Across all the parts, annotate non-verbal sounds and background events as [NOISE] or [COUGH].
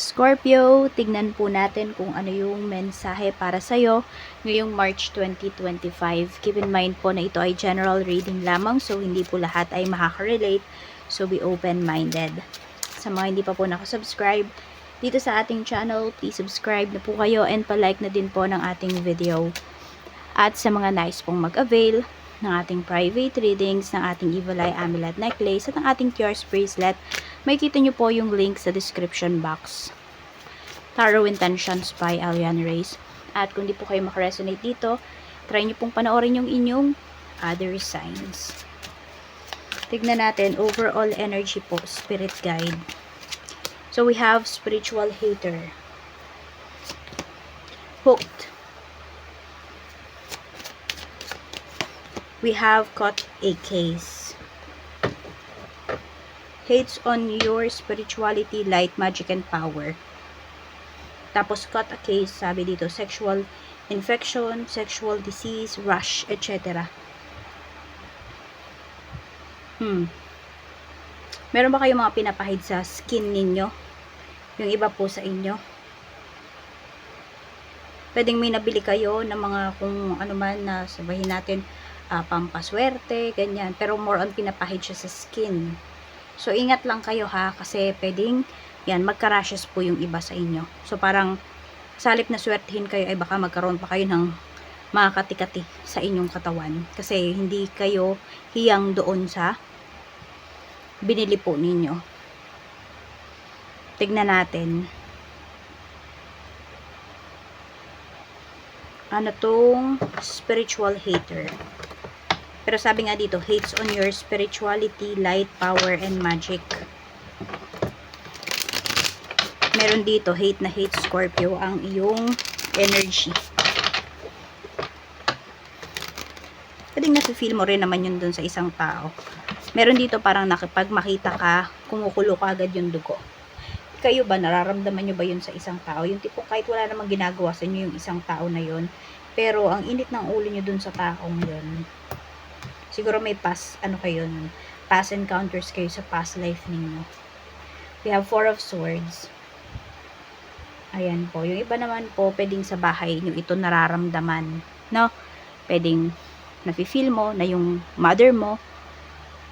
Scorpio, tignan po natin kung ano yung mensahe para sa'yo ngayong March 2025. Keep in mind po na ito ay general reading lamang so hindi po lahat ay makaka-relate. So be open-minded. Sa mga hindi pa po nakasubscribe dito sa ating channel, please subscribe na po kayo and palike na din po ng ating video. At sa mga nice pong mag-avail ng ating private readings, ng ating Evil Eye Amulet Necklace at ng ating Cures Bracelet, may kita nyo po yung link sa description box. Tarot Intentions by Alian Reyes. At kung di po kayo makaresonate dito, try nyo pong panoorin yung inyong other signs. Tignan natin, overall energy po, spirit guide. So we have spiritual hater. Hooked. We have caught a case. Hates on your spirituality, light, magic, and power. Tapos caught a case, sabi dito, sexual infection, sexual disease, rush, etc. Hmm. Meron ba kayong mga pinapahid sa skin ninyo? Yung iba po sa inyo? Pwedeng may nabili kayo ng mga kung ano man na sabihin natin ah, pampaswerte, ganyan. Pero more on pinapahid siya sa skin. So, ingat lang kayo ha, kasi pwedeng, yan, magka-rashes po yung iba sa inyo. So, parang, salip na swertihin kayo, ay baka magkaroon pa kayo ng mga katikati sa inyong katawan. Kasi, hindi kayo hiyang doon sa binili po ninyo. Tignan natin. Ano tong spiritual hater? Pero sabi nga dito, hates on your spirituality, light, power, and magic. Meron dito, hate na hate Scorpio ang iyong energy. Pwedeng nafe-feel mo rin naman yun dun sa isang tao. Meron dito parang nakipag makita ka, kumukulo ka agad yung dugo. Kayo ba, nararamdaman nyo ba yun sa isang tao? Yung tipo kahit wala namang ginagawa sa inyo yung isang tao na yun, pero ang init ng ulo nyo dun sa taong yun, siguro may past, ano kayo nun, past encounters kayo sa past life ninyo. We have four of swords. Ayan po. Yung iba naman po, pwedeng sa bahay nyo ito nararamdaman. No? Pwedeng nafe-feel mo na yung mother mo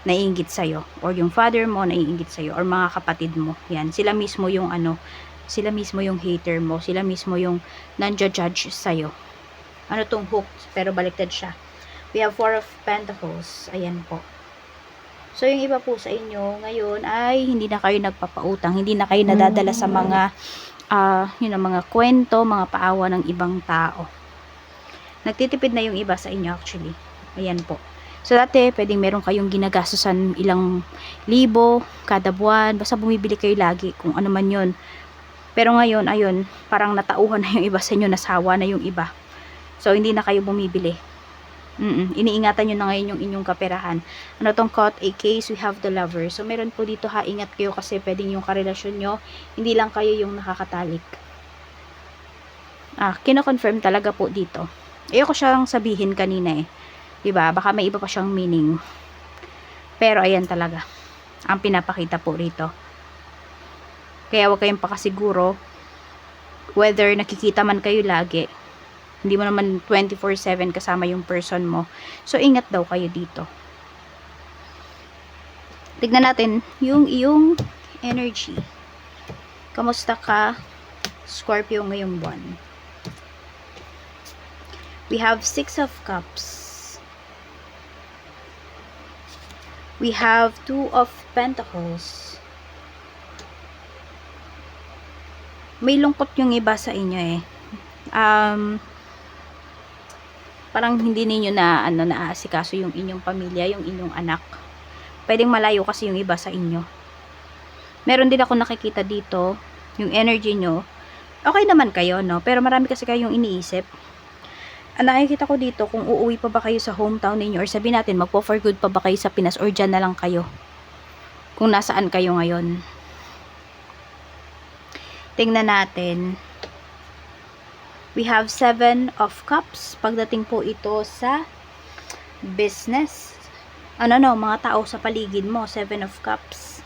naiingit sa'yo. Or yung father mo naiingit sa'yo. Or mga kapatid mo. Yan. Sila mismo yung ano, sila mismo yung hater mo. Sila mismo yung nanja-judge sa'yo. Ano tong hook? Pero baliktad siya. We have four of pentacles. Ayan po. So, yung iba po sa inyo, ngayon ay hindi na kayo nagpapautang. Hindi na kayo nadadala sa mga, ah, yun ang mga kwento, mga paawa ng ibang tao. Nagtitipid na yung iba sa inyo actually. Ayan po. So, dati, pwedeng meron kayong ginagastusan ilang libo kada buwan. Basta bumibili kayo lagi kung ano man yun. Pero ngayon, ayun, parang natauhan na yung iba sa inyo, nasawa na yung iba. So, hindi na kayo bumibili. Mm Iniingatan nyo na ngayon yung inyong kaperahan. Ano tong caught a case, we have the lover. So, meron po dito ha, ingat kayo kasi pwedeng yung karelasyon nyo, hindi lang kayo yung nakakatalik. Ah, kino-confirm talaga po dito. Ayoko siyang sabihin kanina eh. 'Di ba? Baka may iba pa siyang meaning. Pero ayan talaga. Ang pinapakita po rito. Kaya huwag kayong pakasiguro whether nakikita man kayo lagi. Hindi mo naman 24/7 kasama yung person mo. So ingat daw kayo dito. Tignan natin yung iyong energy. Kamusta ka Scorpio ngayong buwan? We have Six of Cups. We have Two of Pentacles. May lungkot yung iba sa inyo eh. Um, parang hindi ninyo na ano naaasikaso yung inyong pamilya, yung inyong anak. Pwedeng malayo kasi yung iba sa inyo. Meron din ako nakikita dito, yung energy nyo. Okay naman kayo, no? Pero marami kasi kayong iniisip ang nakikita ko dito kung uuwi pa ba kayo sa hometown ninyo or sabi natin magpo for good pa ba kayo sa Pinas or dyan na lang kayo kung nasaan kayo ngayon tingnan natin we have seven of cups pagdating po ito sa business ano no mga tao sa paligid mo seven of cups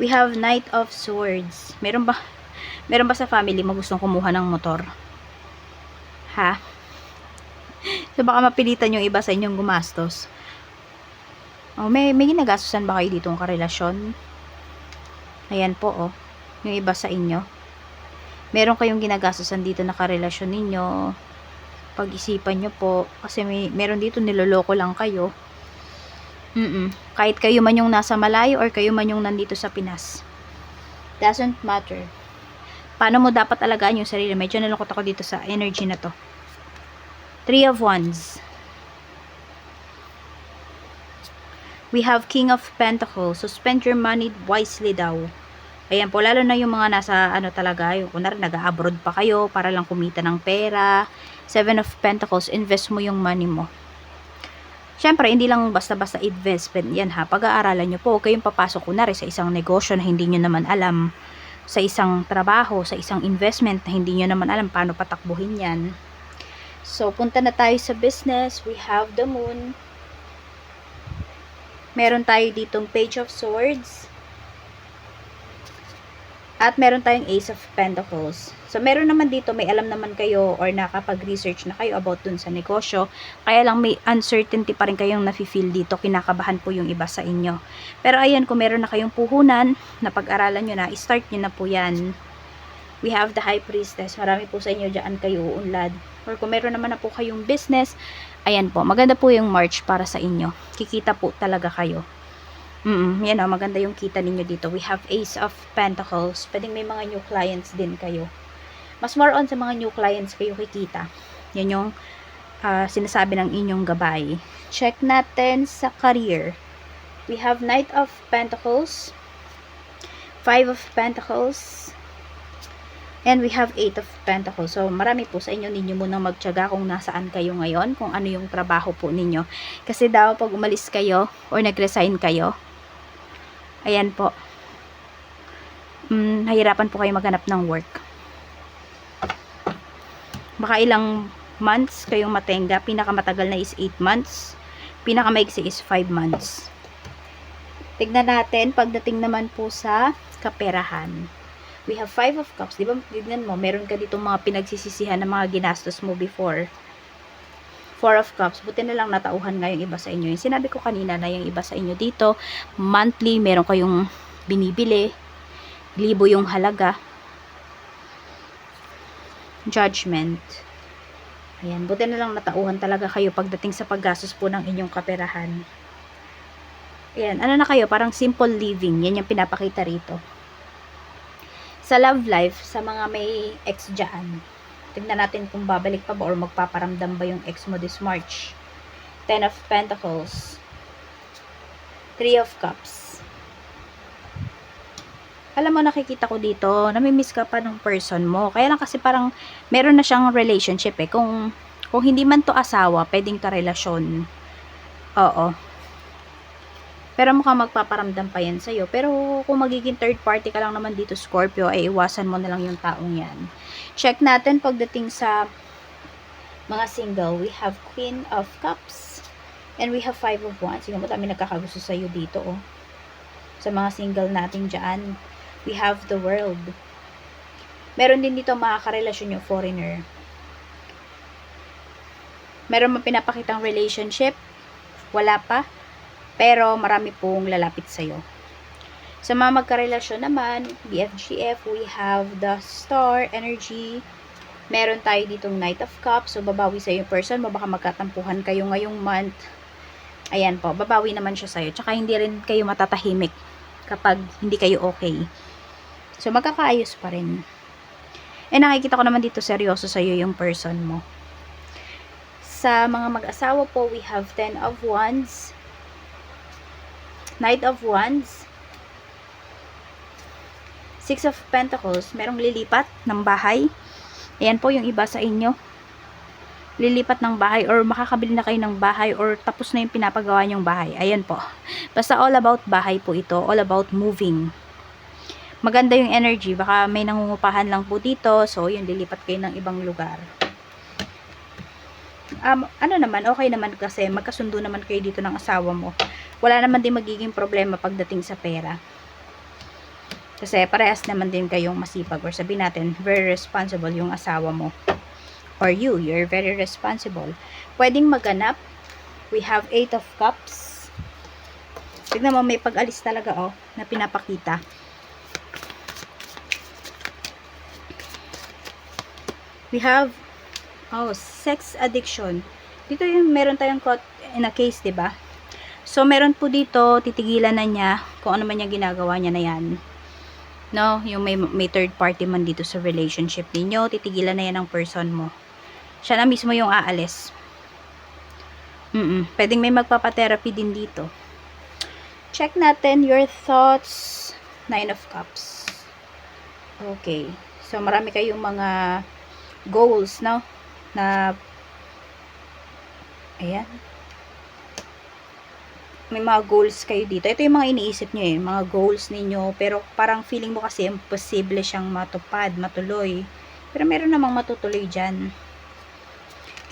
We have Knight of Swords. Meron ba, [LAUGHS] meron ba sa family mo gustong kumuha ng motor? Ha? [LAUGHS] So, baka mapilitan yung iba sa inyong gumastos. Oh, may, may ginagastosan ba kayo dito ng karelasyon? Ayan po, oh. Yung iba sa inyo. Meron kayong ginagastosan dito na karelasyon ninyo. Pag-isipan nyo po. Kasi may, meron dito niloloko lang kayo. Mm Kahit kayo man yung nasa malayo or kayo man yung nandito sa Pinas. Doesn't matter. Paano mo dapat alagaan yung sarili? Medyo nalungkot ako dito sa energy na to. Three of Wands. We have King of Pentacles. So, spend your money wisely daw. Ayan po, lalo na yung mga nasa, ano talaga, yung kunwari, nag-abroad pa kayo para lang kumita ng pera. Seven of Pentacles, invest mo yung money mo. Siyempre, hindi lang basta-basta investment yan ha. Pag-aaralan nyo po, kayong papasok kunwari sa isang negosyo na hindi nyo naman alam. Sa isang trabaho, sa isang investment na hindi nyo naman alam paano patakbuhin yan. So, punta na tayo sa business. We have the moon. Meron tayo ditong page of swords. At meron tayong ace of pentacles. So, meron naman dito, may alam naman kayo or nakapag-research na kayo about dun sa negosyo. Kaya lang may uncertainty pa rin kayong nafe-feel dito. Kinakabahan po yung iba sa inyo. Pero ayan, kung meron na kayong puhunan, na pag-aralan nyo na, start nyo na po yan. We have the high priestess. Marami po sa inyo dyan kayo uunlad. Or kung meron naman na po kayong business, ayan po, maganda po yung March para sa inyo. Kikita po talaga kayo. Mm, yan o, maganda yung kita ninyo dito. We have Ace of Pentacles. Pwedeng may mga new clients din kayo. Mas more on sa mga new clients kayo kikita. Yan yung ah, sinasabi ng inyong gabay. Check natin sa career. We have Knight of Pentacles. Five of Pentacles. And we have Eight of Pentacles. So, marami po sa inyo, ninyo munang magtyaga kung nasaan kayo ngayon, kung ano yung trabaho po ninyo. Kasi daw, pag umalis kayo, or nag-resign kayo, ayan po, mm, nahirapan po kayo maghanap ng work. Baka ilang months kayong matenga. Pinakamatagal na is 8 months. Pinakamaigsi is 5 months. Tignan natin, pagdating naman po sa kaperahan. We have 5 of cups. Di tignan mo, meron ka dito mga pinagsisisihan na mga ginastos mo before. 4 of cups. Buti na lang natauhan nga yung iba sa inyo. Yung sinabi ko kanina na yung iba sa inyo dito, monthly, meron kayong binibili. Libo yung halaga. Judgment. Ayan, buti na lang natauhan talaga kayo pagdating sa paggastos po ng inyong kaperahan. Ayan, ano na kayo, parang simple living. Yan yung pinapakita rito sa love life, sa mga may ex dyan, tignan natin kung babalik pa ba or magpaparamdam ba yung ex mo this March. Ten of Pentacles. Three of Cups. Alam mo, nakikita ko dito, namimiss ka pa ng person mo. Kaya lang kasi parang meron na siyang relationship eh. Kung, kung hindi man to asawa, pwedeng ka relasyon. Oo. Pero mukhang magpaparamdam pa yan sa'yo. Pero kung magiging third party ka lang naman dito, Scorpio, ay iwasan mo na lang yung taong yan. Check natin pagdating sa mga single. We have Queen of Cups. And we have Five of Wands. Sige mo, dami nagkakagusto sa'yo dito, oh. Sa mga single natin dyan. We have the world. Meron din dito mga karelasyon yung foreigner. Meron mo pinapakitang relationship. Wala pa. Pero marami pong lalapit sa'yo. Sa mga magkarelasyon naman, BFGF, we have the star energy. Meron tayo ditong Knight of Cups. So, babawi sa yung person. Baka magkatampuhan kayo ngayong month. Ayan po, babawi naman siya sa'yo. Tsaka hindi rin kayo matatahimik kapag hindi kayo okay. So, magkakaayos pa rin. Eh, nakikita ko naman dito seryoso sa'yo yung person mo. Sa mga mag-asawa po, we have 10 of Wands. Knight of Wands. Six of Pentacles. Merong lilipat ng bahay. Ayan po yung iba sa inyo. Lilipat ng bahay or makakabili na kayo ng bahay or tapos na yung pinapagawa nyong bahay. Ayan po. Basta all about bahay po ito. All about moving. Maganda yung energy. Baka may nangungupahan lang po dito. So, yun, lilipat kayo ng ibang lugar. Um, ano naman, okay naman kasi magkasundo naman kayo dito ng asawa mo wala naman din magiging problema pagdating sa pera. Kasi parehas naman din kayong masipag or sabihin natin, very responsible yung asawa mo. Or you, you're very responsible. Pwedeng maganap. We have eight of cups. Tignan mo, may pag-alis talaga, oh, na pinapakita. We have, oh, sex addiction. Dito yung meron tayong caught in a case, 'di ba? So, meron po dito, titigilan na niya kung ano man yung ginagawa niya na yan. No, yung may, may third party man dito sa relationship ninyo, titigilan na yan ng person mo. Siya na mismo yung aalis. Mm Pwedeng may magpapatherapy din dito. Check natin your thoughts. Nine of Cups. Okay. So, marami kayong mga goals, no? Na ayan. May mga goals kayo dito. Ito yung mga iniisip nyo eh. Mga goals ninyo. Pero parang feeling mo kasi imposible siyang matupad, matuloy. Pero meron namang matutuloy dyan.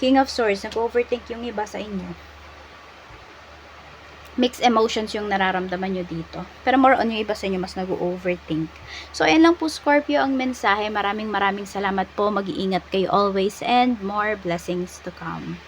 King of Swords. Nag-overthink yung iba sa inyo. Mixed emotions yung nararamdaman nyo dito. Pero more on yung iba sa inyo mas nag-overthink. So, ayan lang po Scorpio ang mensahe. Maraming maraming salamat po. Mag-iingat kayo always and more blessings to come.